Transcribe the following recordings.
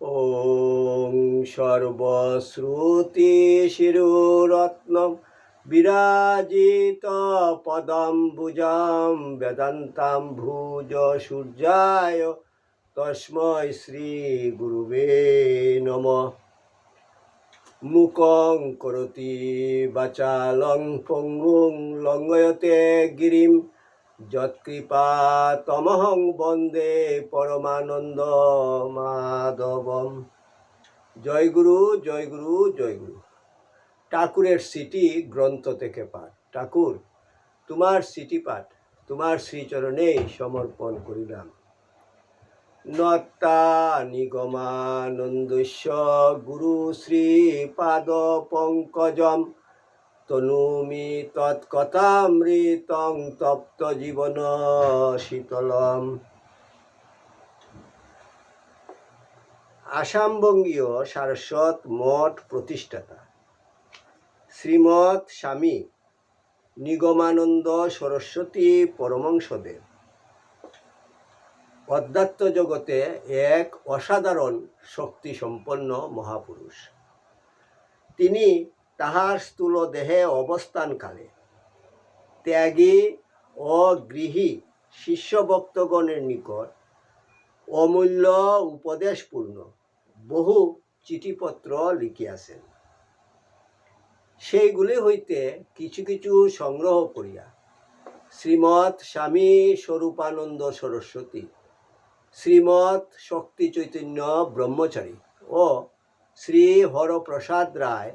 ॐ सर्वश्रुतिशिरुरत्नं विराजित पदम्बुजां वेदन्तां भुज सूर्याय तस्मै श्रीगुरुवे नमः মুকং করতি বাচালং পঙ্গুং লঙ্গয়তে গিরিম যৎকৃপা তমহং বন্দে পরমানন্দ মাধবম। জয় গুরু জয় গুরু জয় গুরু। ঠাকুরের সিটি গ্রন্থ থেকে পাঠ। ঠাকুর, তোমার সিটি পাঠ, তোমার শ্রীচরণেই সমর্পণ করিলাম। নত্তা নিগমানন্দস্য গুরু শ্রীপাদ পঙ্কজম। তনুমি তৎকথামৃতং তপ্ত জীবন শীতলম। আসামবঙ্গীয় সারস্বত মঠ প্রতিষ্ঠাতা। শ্রীমৎ স্বামী নিগমানন্দ সরস্বতী পরমংসদেব। অধ্যাত্ম জগতে এক অসাধারণ শক্তি সম্পন্ন মহাপুরুষ। তিনি তাহার স্থূল দেহে অবস্থানকালে ত্যাগী ও গৃহী শিষ্যভক্তগণের নিকট অমূল্য উপদেশপূর্ণ বহু চিঠিপত্র লিখিয়াছেন। সেইগুলি হইতে কিছু কিছু সংগ্রহ করিয়া শ্রীমৎ স্বামী স্বরূপানন্দ সরস্বতী, শ্রীমৎ শক্তি চৈতন্য ব্রহ্মচারী ও শ্রী হরপ্রসাদ রায়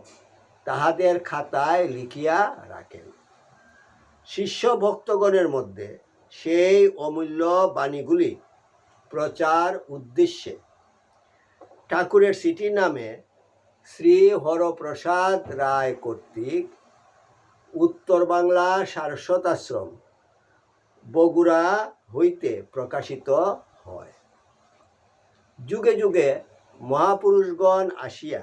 তাহাদের খাতায় লিখিয়া রাখেন। শিষ্য ভক্তগণের মধ্যে সেই অমূল্য বাণীগুলি প্রচার উদ্দেশ্যে ঠাকুরের সিটি নামে শ্রী হরপ্রসাদ রায় কর্তৃক উত্তর বাংলা সারস্বত আশ্রম, বগুড়া হইতে প্রকাশিত হয়। যুগে যুগে মহাপুরুষগণ আসিয়া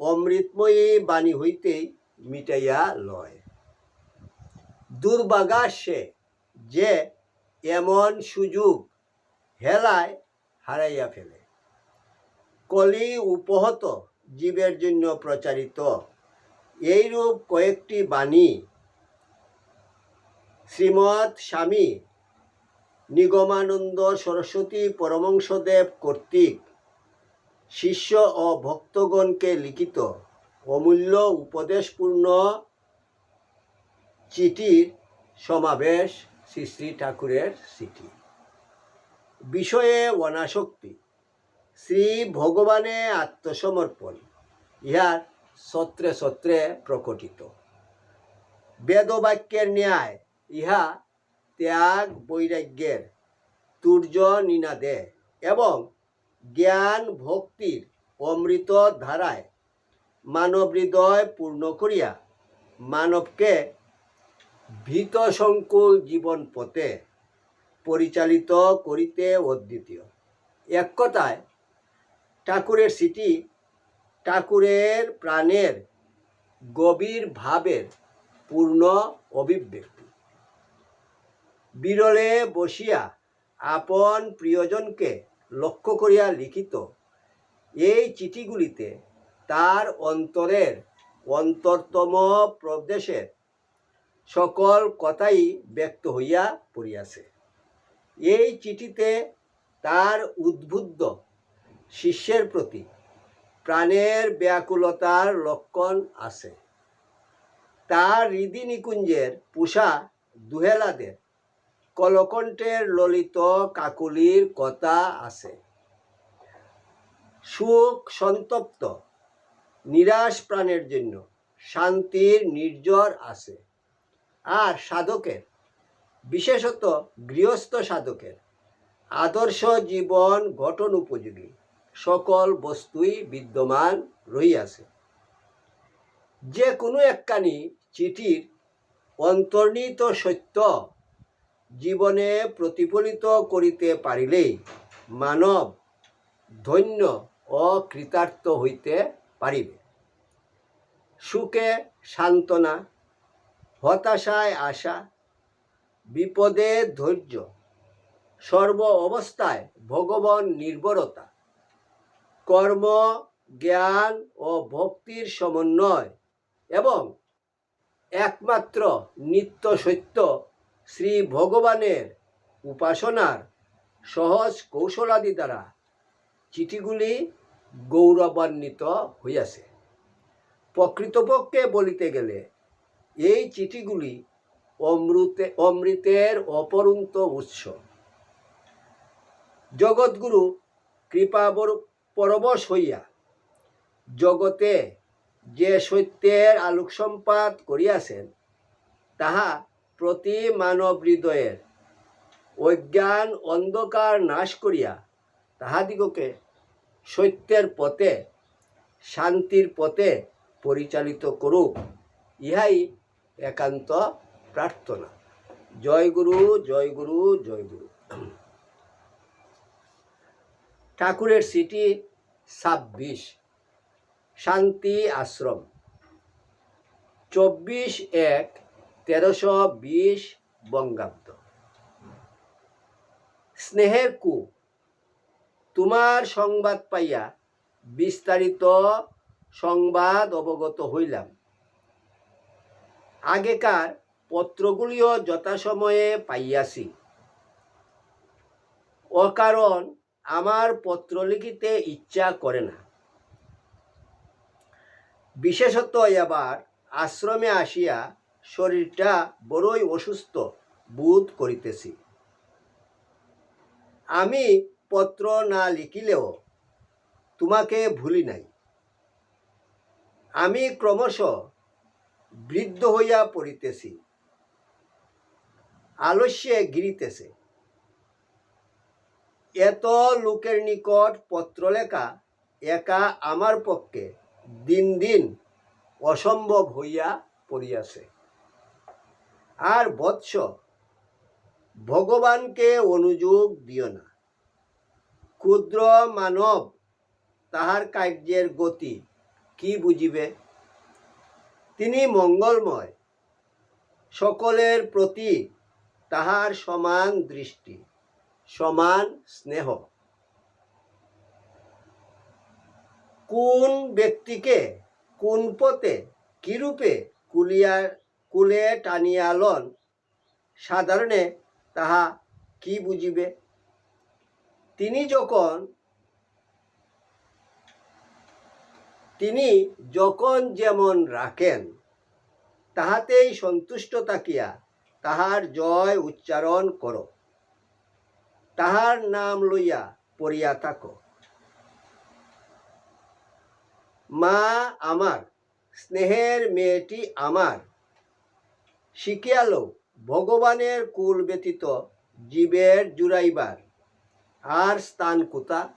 অমৃতময়ী বাণী হইতেই মিটাইয়া লয়। দুর্বাগা সে যে এমন সুযোগ হেলায় হারাইয়া ফেলে। কলি উপহত জীবের জন্য প্রচারিত। এইরূপ কয়েকটি বাণী শ্রীমৎ স্বামী নিগমানন্দ সরস্বতী পরমংসদেব কর্তৃক শিষ্য ও ভক্তগণকে লিখিত অমূল্য উপদেশপূর্ণ চিঠির সমাবেশ শ্রী শ্রী ঠাকুরের চিঠি বিষয়ে অনাসক্তি। শ্রী ভগবানে আত্মসমর্পণ। ইহার সত্রে সত্রে প্রকটিত। বেদবাক্যের ন্যায় ইহা ত্যাগ বৈরাগ্যের তুর্য নিনাদে এবং জ্ঞান ভক্তির অমৃত ধারায় মানব হৃদয় পূর্ণ করিয়া মানবকে ভীত সংকুল জীবন পথে পরিচালিত করিতে অদ্বিতীয় এক কথায়, ঠাকুরের স্মৃতি ঠাকুরের প্রাণের গভীর ভাবের পূর্ণ অভিব্যক্তি। বিরলে বসিয়া আপন প্রিয়জনকে লক্ষ্য করিয়া লিখিত, এই চিঠিগুলিতে তার অন্তরের অন্তরতম প্রদেশের সকল কথাই ব্যক্ত হইয়া পড়িয়াছে। এই চিঠিতে তার উদ্বুদ্ধ শিষ্যের প্রতি প্রাণের ব্যাকুলতার লক্ষণ আছে। তার হৃদি নিকুঞ্জের পুষা দুহেলাদের কলকণ্ঠের ললিত কাকুলির কথা আছে। সুখ সন্তপ্ত, নিরাশ প্রাণের জন্য শান্তির নির্জর আছে। আর সাধকের, বিশেষত গৃহস্থ সাধকের, আদর্শ জীবন গঠন উপযোগী, সকল বস্তুই বিদ্যমান রহিয়াছে। যে কোনো একখানি চিঠির অন্তর্নিহিত সত্য জীবনে প্রতিফলিত করিতে পারিলেই মানব ধন্য ও কৃতার্থ হইতে পারিবে। সুখে সান্ত্বনা, হতাশায় আশা, বিপদে ধৈর্য, সর্ব অবস্থায় ভগবান নির্ভরতা কর্ম, জ্ঞান ও ভক্তির সমন্বয় এবং একমাত্র নিত্য সত্য শ্রী ভগবানের উপাসনার সহজ কৌশলাদি দ্বারা চিঠিগুলি গৌরবান্বিত হইয়াছে। প্রকৃতপক্ষে বলিতে গেলে এই চিঠিগুলি অমৃতে, অমৃতের অপরন্ত উৎস। জগৎগুরু কৃপা পরবশ হইয়া জগতে যে সত্যের আলোক সম্পাদ করিয়াছেন, তাহা প্রতি মানব হৃদয়ের অজ্ঞান অন্ধকার নাশ করিয়া তাহাদিগকে সত্যের পথে, শান্তির পথে পরিচালিত করুক, ইহাই একান্ত প্রার্থনা। জয় গুরু জয় গুরু জয় গুরু। ঠাকুরের সিটি ছাব্বিশ, শান্তি আশ্রম। চব্বিশ এক তেরোশো বিশ বঙ্গাব্দ। স্নেহের কু তোমার সংবাদ পাইয়া বিস্তারিত সংবাদ অবগত হইলাম। আগেকার পত্রগুলিও যথাসময়ে পাইয়াছি। অকারণ আমার পত্র লিখিতে ইচ্ছা করে না। বিশেষত এবার আশ্রমে আসিয়া শরীরটা বড়ই অসুস্থ বোধ করিতেছি। আমি পত্র না লিখিলেও তোমাকে ভুলি নাই। আমি ক্রমশ বৃদ্ধ হইয়া পড়িতেছি। আলস্যে গিরিতেছে। এত লোকের নিকট পত্র লেখা একা আমার পক্ষে দিন দিন অসম্ভব হইয়া পড়িয়াছে। আর বৎস ভগবানকে অনুযোগ দিও না। ক্ষুদ্র মানব তাহার কার্যের গতি কি বুঝিবে? তিনি মঙ্গলময়, সকলের প্রতি তাহার সমান দৃষ্টি, সমান স্নেহ। কোন ব্যক্তিকে কোন পথে কিরূপে কুলিয়া কুলে টানিয়া লন। সাধারণে তাহা কি বুঝিবে? তিনি যখন তিনি যখন যেমন রাখেন, তাহাতেই সন্তুষ্ট থাকিয়া তাহার জয় উচ্চারণ করো। তাহার নাম লইয়া পড়িয়া থাকো। মা আমার, স্নেহের মেয়েটি আমার। শিখিয়ালো, ভগবানের কুল ব্যতীত জীবের জুড়াইবার আর স্থান কোথা?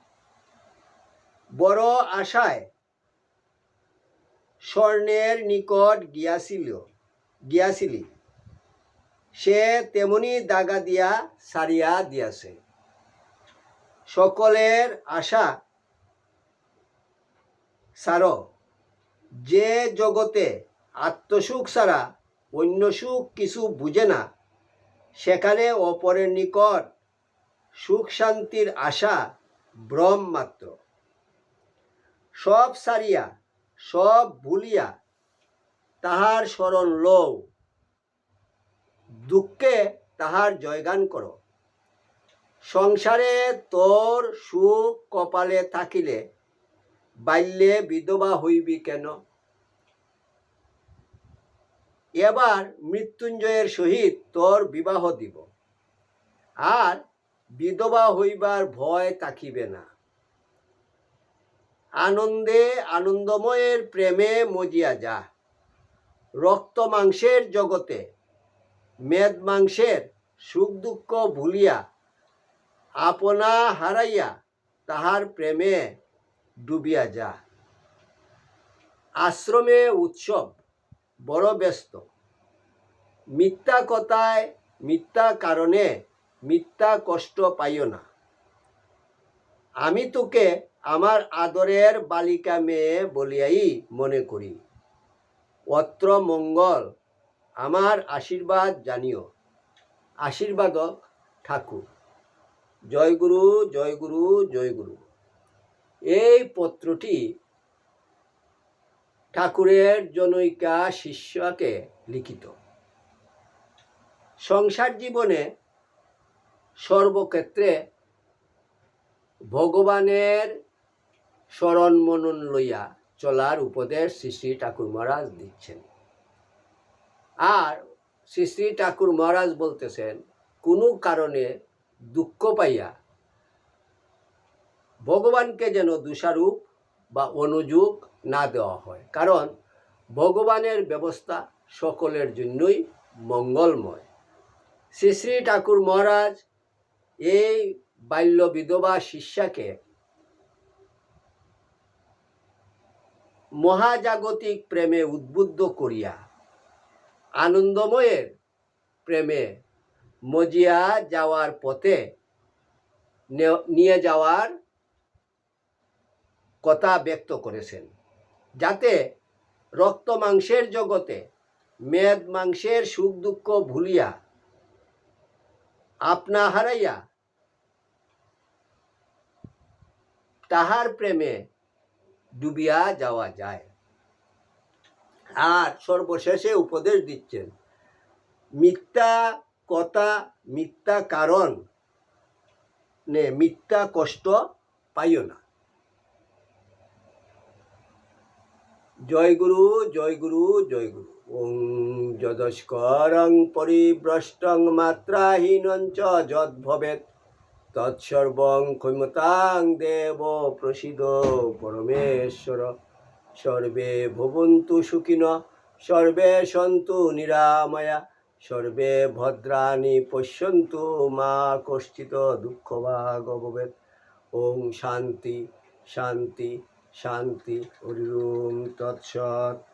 বড় আশায় স্বর্ণের নিকট গিয়াছিল, গিয়াছিলি। সে তেমনি দাগা দিয়া সারিয়া দিয়াছে। সকলের আশা, সার, যে জগতে আত্মসুখ ছাড়া অন্য সুখ কিছু বুঝে না। সেখানে অপরের নিকট সুখ শান্তির আশা ভ্রম মাত্র। সব সারিয়া, সব ভুলিয়া তাহার স্মরণ লও। দুঃখে তাহার জয়গান করো। সংসারে তোর সুখ কপালে থাকিলে বাল্যে বিধবা হইবি কেন? এবার মৃত্যুঞ্জয়ের সহিত তোর বিবাহ দিব। আর বিধবা হইবার ভয় তাকিবে না। আনন্দে আনন্দময়ের প্রেমে মজিয়া যা। রক্ত মাংসের জগতে, মেদ মাংসের সুখ দুঃখ ভুলিয়া, আপনা হারাইয়া তাহার প্রেমে ডুবিয়া যা। আশ্রমে উৎসব বড় ব্যস্ত। মিথ্যা কথায় মিথ্যা কারণে মিথ্যা কষ্ট পাইও না। আমি তোকে আমার আদরের বালিকা মেয়ে বলিয়াই মনে করি। অত্র মঙ্গল, আমার আশীর্বাদ জানিও। আশীর্বাদক ঠাকুর। জয়গুরু জয়গুরু জয় গুরু জয় গুরু এই পত্রটি ঠাকুরের জনৈকা শিষ্যকে লিখিত। সংসার জীবনে সর্বক্ষেত্রে ভগবানের স্মরণ মনন লইয়া চলার উপদেশ শ্রী শ্রী ঠাকুর মহারাজ দিচ্ছেন। আর শ্রী শ্রী ঠাকুর মহারাজ বলতেছেন, কোনো কারণে দুঃখ পাইয়া ভগবানকে যেন দোষারূপ বা অনুযোগ না দেওয়া হয়। কারণ ভগবানের ব্যবস্থা সকলের জন্যই মঙ্গলময়। শ্রী শ্রী ঠাকুর মহারাজ এই বাল্য বিধবা শিষ্যাকে মহাজাগতিক প্রেমে উদ্বুদ্ধ করিয়া আনন্দময়ের প্রেমে মজিয়া যাওয়ার পথে নিয়ে যাওয়ার কথা ব্যক্ত করেছেন। যাতে রক্ত মাংসের জগতে মেদ মাংসের সুখ দুঃখ ভুলিয়া আপনা হারাইয়া তাহার প্রেমে ডুবিয়া যাওয়া যায়। আর সর্বশেষে উপদেশ দিচ্ছেন, মিথ্যা কথা, মিথ্যা কারণ নে মিথ্যা কষ্ট পাইও না। জয় গুরু জয় গুরু জয় গুরু। ওং যদস্করং পরিভ্রষ্টং মাত্রাহীনং যদ ভবেত তৎসর্বং ক্ষমতাং দেব প্রসিদ্ধ পরমেশ্বর। সর্বে ভবন্তু সুখিন, সর্বে সন্তু নিরাময়া। সর্বে ভদ্রাণি পশ্যন্তু মা কশ্চিত দুঃখ ভাগ ভবেত ওং শান্তি শান্তি। শান্তি হরি ওম তৎসৎ।